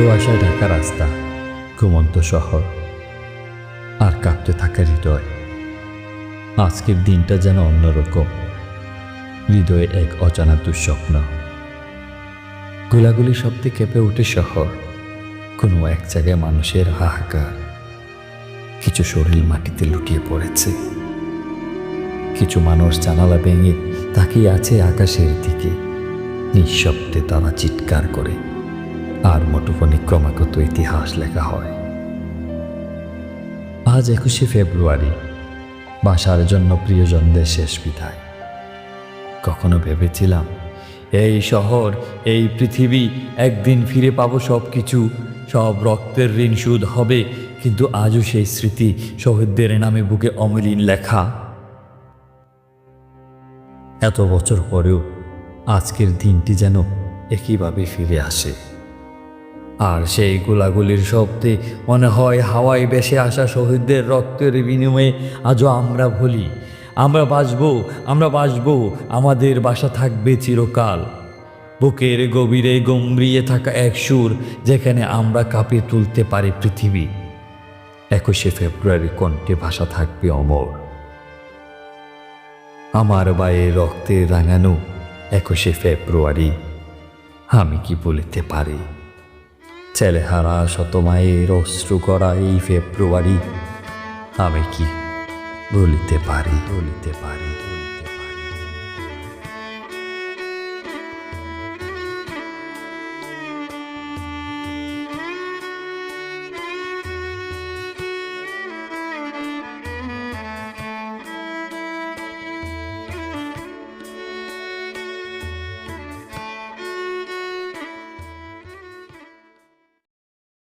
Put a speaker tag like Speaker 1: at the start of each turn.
Speaker 1: কুয়াশায় ঢাকা রাস্তা, ঘুমন্ত শহর, আর কাঁপতে থাকা হৃদয়। আজকের দিনটা যেন অন্যরকম, হৃদয়ে এক অজানা দুঃস্বপ্ন। গোলাগুলি শব্দে কেঁপে ওঠে শহর, কোনো এক জায়গায় মানুষের হাহাকার। কিছু শরীর মাটিতে লুটিয়ে পড়েছে। কিছু মানুষ জানালা ভেঙে তাকিয়ে আছে আকাশের দিকে, নিঃশব্দে তারা চিৎকার করে। আর মুঠোফোনে ক্রমাগত ইতিহাস লেখা হয়। আজ একুশে ফেব্রুয়ারি, বাসার জন্য প্রিয়জনদের শেষ বিদায়। কখনো ভেবেছিলাম, এই শহর, এই পৃথিবী, একদিন ফিরে পাবো সব কিছু সব রক্তের ঋণ সুদ হবে, কিন্তু আজও সেই স্মৃতি শহীদদের নামে বুকে অমলিন লেখা। এত বছর পরেও আজকের দিনটি যেন একইভাবে ফিরে আসে। আর সেই গোলাগুলির শব্দে মনে হয় হাওয়ায় বেসে আসা শহীদদের রক্তের বিনিময়ে আজও আমরা ভুলি। আমরা বাঁচব আমরা বাঁচব, আমাদের বাসা থাকবে চিরকাল। বুকের গভীরে গম্ভীরিয়ে থাকা এক সুর যেখানে আমরা কাঁপিয়ে তুলতে পারি পৃথিবী। একুশে ফেব্রুয়ারি কণ্ঠে ভাষা থাকবে অমর? আমার বায়ে রক্তে রাঙানো একুশে ফেব্রুয়ারি। আমি কি বলিতে পারি? ছেলেহারা শতমায়ের অশ্রু করা এই ফেব্রুয়ারি। আমি কি বলিতে পারি? বলিতে পারি।